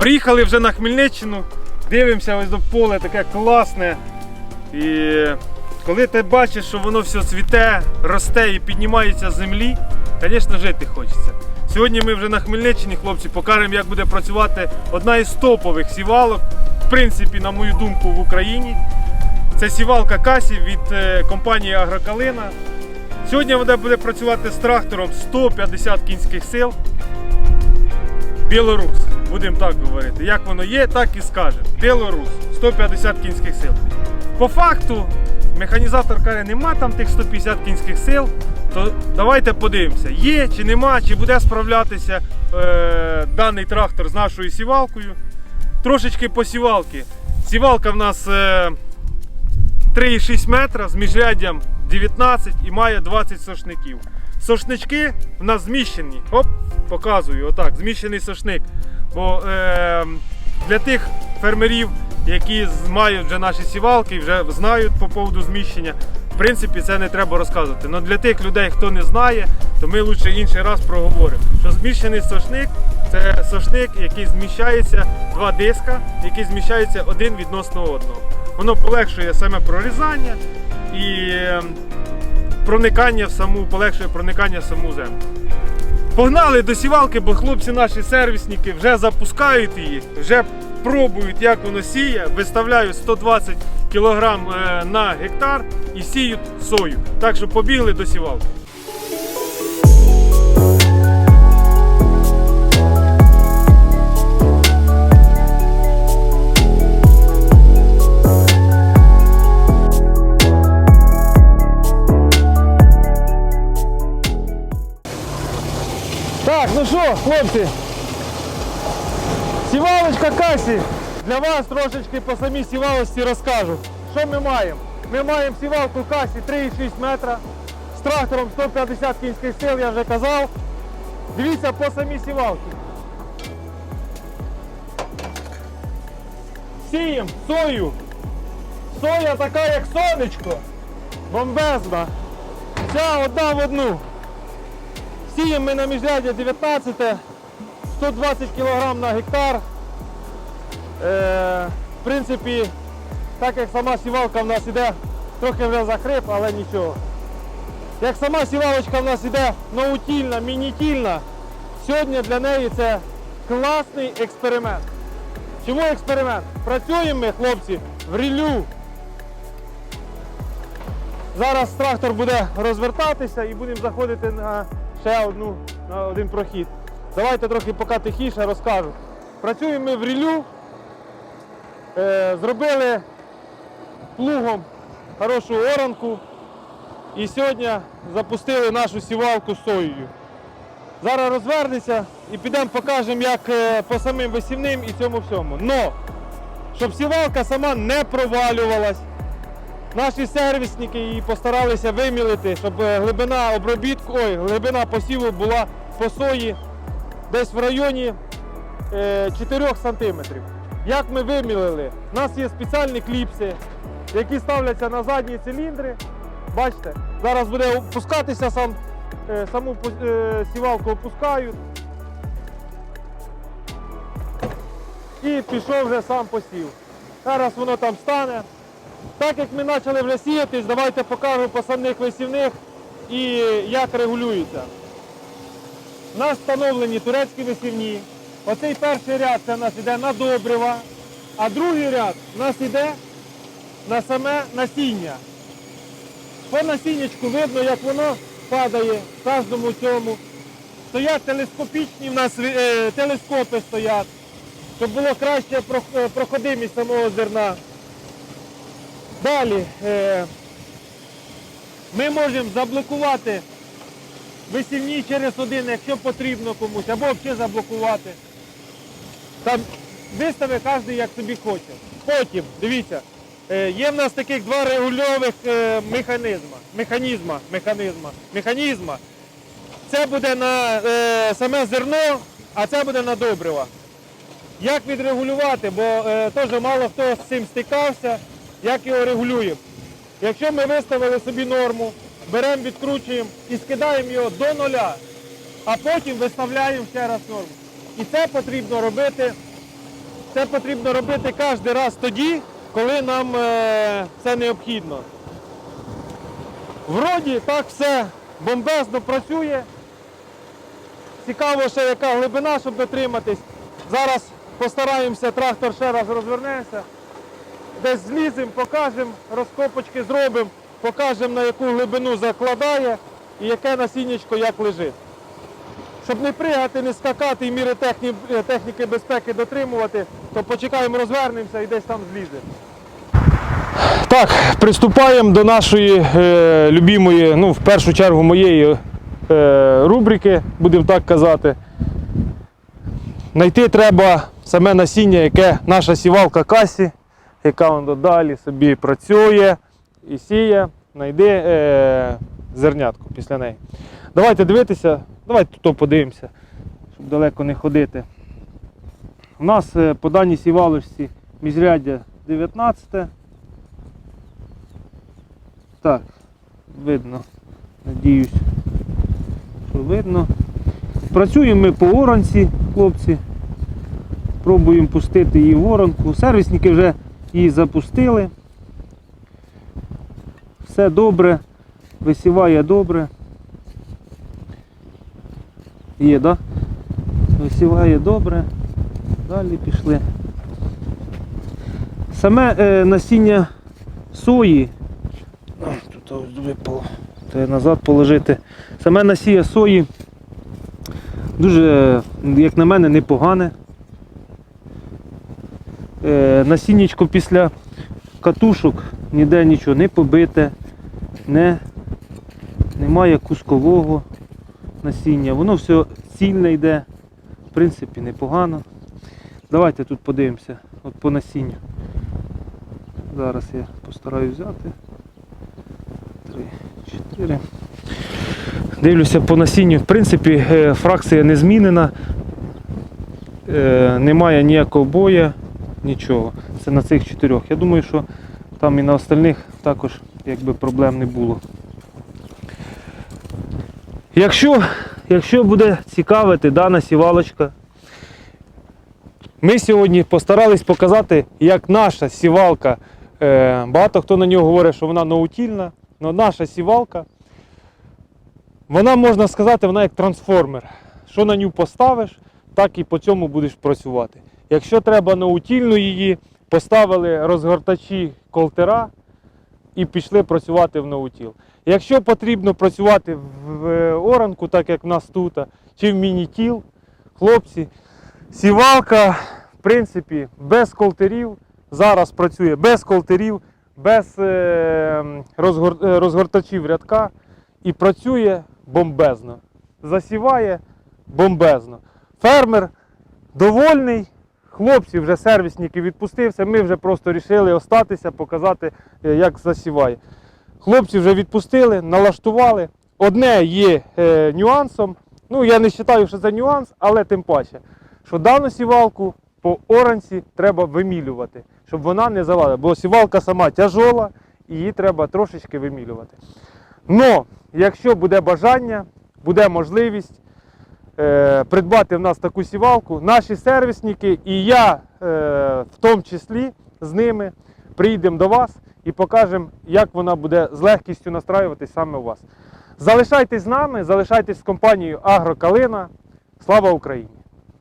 Приїхали вже на Хмельниччину, дивимося ось до поле таке класне. І коли ти бачиш, що воно все цвіте, росте і піднімається з землі, звісно, жити хочеться. Сьогодні ми вже на Хмельниччині, хлопці, покажемо, як буде працювати одна із топових сівалок, в принципі, на мою думку, в Україні. Це сівалка Касі від е, компанії Агрокалина. Сьогодні вона буде працювати з трактором 150 кінських сил. Білорус, будемо так говорити. Як воно є, так і скажемо. Білорус, 150 кінських сил. По факту, механізатор каже, нема там тих 150 кінських сил, то давайте подивимося, є чи нема, чи буде справлятися е, даний трактор з нашою сівалкою. Трошечки по сівалки. Сівалка в нас е, 3,6 метра з міжряддям 19 і має 20 сошників. Сошнички в нас зміщені. Оп, показую, отак, зміщений сошник. Бо е, для тих фермерів, які мають вже наші сівалки, вже знають по поводу зміщення. В принципі, це не треба розказувати. Але для тих людей, хто не знає, то ми лучше інший раз проговоримо. Що зміщений сошник це сошник, який зміщається два диска, які зміщаються один відносно одного. Воно полегшує саме прорізання і е, проникання в саму, полегшує проникання в саму землю. Погнали до сівалки, бо хлопці наші сервісники вже запускають її, вже пробують, як воно сіє, виставляють 120 кг е, на гектар і сіють сою. Так що побігли до сівалки. Хлопці, сівалочка касі. Для вас трошечки по самій сівалості розкажу. Що ми маємо? Ми маємо сівалку касі 3,6 метра з трактором 150 кінських сил, я вже казав. Дивіться по самій сівалці. Сіємо сою. Соя така, як сонечко. Бомбезна. Вся одна в одну. Сіємо ми на міжряддя 19, 120 кг на гектар. Е, в принципі, так як сама сівалка в нас іде, трохи вже захрип, але нічого. Як сама сівалочка в нас іде наутільна, мінітільна, сьогодні для неї це класний експеримент. Чому експеримент? Працюємо ми, хлопці, в рілю. Зараз трактор буде розвертатися і будемо заходити на ще одну, один прохід. Давайте трохи поки тихіше розкажу. Працюємо ми в рілю. Е, зробили плугом хорошу оранку. І сьогодні запустили нашу сівалку соєю. Зараз розвернеться і підемо покажемо, як е, по самим висівним і цьому всьому. Но, щоб сівалка сама не провалювалась, Наші сервісники її постаралися вимілити, щоб е, глибина обробітку, ой, глибина посіву була по сої десь в районі е, 4 см. Як ми вимілили? У нас є спеціальні кліпси, які ставляться на задні циліндри. Бачите, зараз буде опускатися сам, е, саму е, сівалку опускають. І пішов вже сам посів. Зараз воно там стане. Так як ми почали вже сіятись, давайте покажу по самих висівних і як регулюється. У нас встановлені турецькі висівні. Оцей перший ряд це у нас йде на добрива, а другий ряд у нас йде на саме насіння. По насіннячку видно, як воно падає в кожному цьому. Стоять телескопічні, в нас е, телескопи стоять, щоб було краще е, проходимість самого зерна. Далі е, ми можемо заблокувати висівні через один, якщо потрібно комусь, або взагалі заблокувати. Там вистави кожен як собі хоче. Потім, дивіться, е, є в нас таких два регульових е, механізма, механізма, механізма, механізма. Це буде на саме зерно, а це буде на добрива. Як відрегулювати, бо теж мало хто з цим стикався, як його регулюємо. Якщо ми виставили собі норму, беремо, відкручуємо і скидаємо його до нуля, а потім виставляємо ще раз норму. І це потрібно робити Це потрібно робити кожен раз тоді, коли нам е, це необхідно. Вроді так все бомбезно працює. Цікаво ще яка глибина, щоб дотриматись. Зараз постараємося, трактор ще раз розвернеться. Десь зліземо, покажемо, розкопочки зробимо, покажемо на яку глибину закладає і яке насіннячко як лежить. Щоб не пригати, не скакати і міри техні, е, техніки безпеки дотримувати, то почекаємо, розвернемося і десь там зліземо. Так, приступаємо до нашої е, любимої, ну, в першу чергу моєї е, рубрики, будемо так казати. Найти треба саме насіння, яке наша сівалка касі, яка воно далі собі працює і сіє, знайди е, зернятку після неї. Давайте дивитися, давайте тут подивимося, щоб далеко не ходити. У нас е, по даній сівалочці міжряддя 19. Так, видно. Надіюсь, що видно. Працюємо ми по оранці, хлопці. Пробуємо пустити її в оранку. Сервісники вже її запустили. Все добре, висіває добре. Є? Да? Висіває добре. Далі пішли. Саме е, насіння сої. Тут випало. Я назад положити. Саме насіння сої дуже, як на мене, непогане. Е, насіннячко після катушок ніде нічого не побите, не, немає кускового насіння. Воно все цільне йде. В принципі, непогано. Давайте тут подивимося от по насінню. Зараз я постараюсь взяти. Три, чотири. Дивлюся по насінню. В принципі, е, фракція не змінена. Е, Немає ніякого боя, нічого. Це на цих чотирьох. Я думаю, що там і на остальних також якби проблем не було. Якщо, якщо буде цікавити дана сівалочка, ми сьогодні постарались показати, як наша сівалка. е, Багато хто на нього говорить, що вона ноутільна, але наша сівалка, вона можна сказати, вона як трансформер. Що на нього поставиш, так і по цьому будеш працювати. Якщо треба ноутільну її, поставили розгортачі колтера і пішли працювати в ноутіл. Якщо потрібно працювати в е, оранку, так як в нас тут, чи в мінітіл, хлопці, сівалка, в принципі, без колтерів, зараз працює без колтерів, без е, е, розгортачів рядка і працює бомбезно. Засіває бомбезно. Фермер довольний. Хлопці вже сервісники відпустився, ми вже просто вирішили остатися, показати, е, як засіває. Хлопці вже відпустили, налаштували. Одне є е, нюансом. Ну, я не вважаю, що це нюанс, але тим паче, що дану сівалку по оранці треба вимілювати, щоб вона не завалила. Бо сівалка сама тяжола і її треба трошечки вимілювати. Но, якщо буде бажання, буде можливість придбати в нас таку сівалку, наші сервісники і я е, в тому числі з ними прийдемо до вас і покажемо, як вона буде з легкістю настраюватись саме у вас. Залишайтесь з нами, залишайтесь з компанією Агрокалина. Слава Україні!